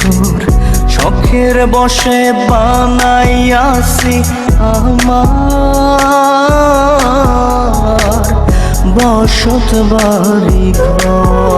তোর শখের বসে বানাইয়াছি আমার। বসত বাড়ি ঘর।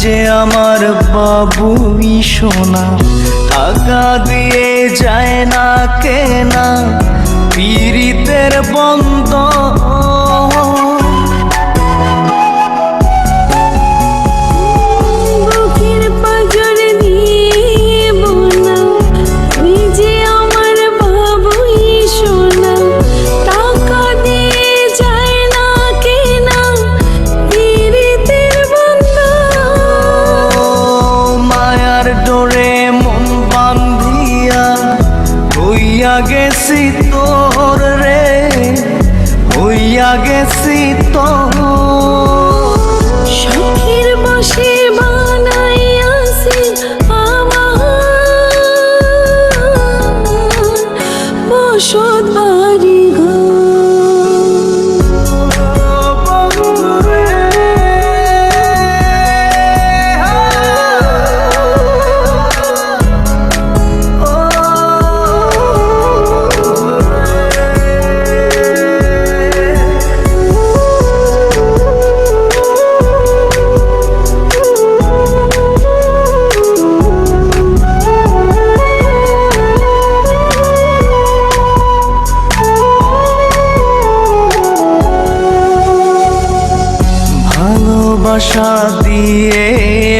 যে আমার বাবুই সোনা টাকা দিয়ে যায় না কেনা পীড়িতের বন্ধ গেছি তোর রে হইয়া গেছি তোর সুখের বসে বানাইয়াছি আমার। বসত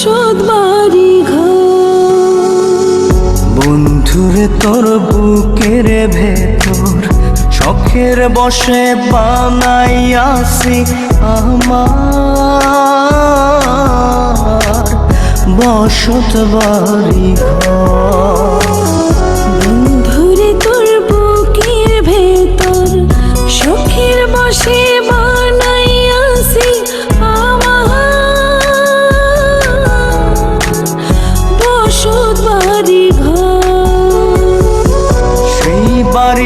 বসত বাড়ি বন্ধুরে তোর বুকের ভেতর চোখের বসে বানাইয়াছি আমার। বসত বাড়ি ঘর।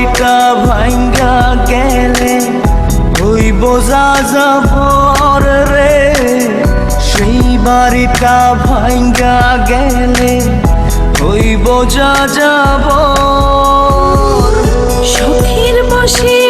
মনটা ভাঙ্গা গেলে ওই বোঝা যাব রে। সেই বাড়িটা ভাঙ্গা গেলে ওই বোঝা যাব সখীর বসে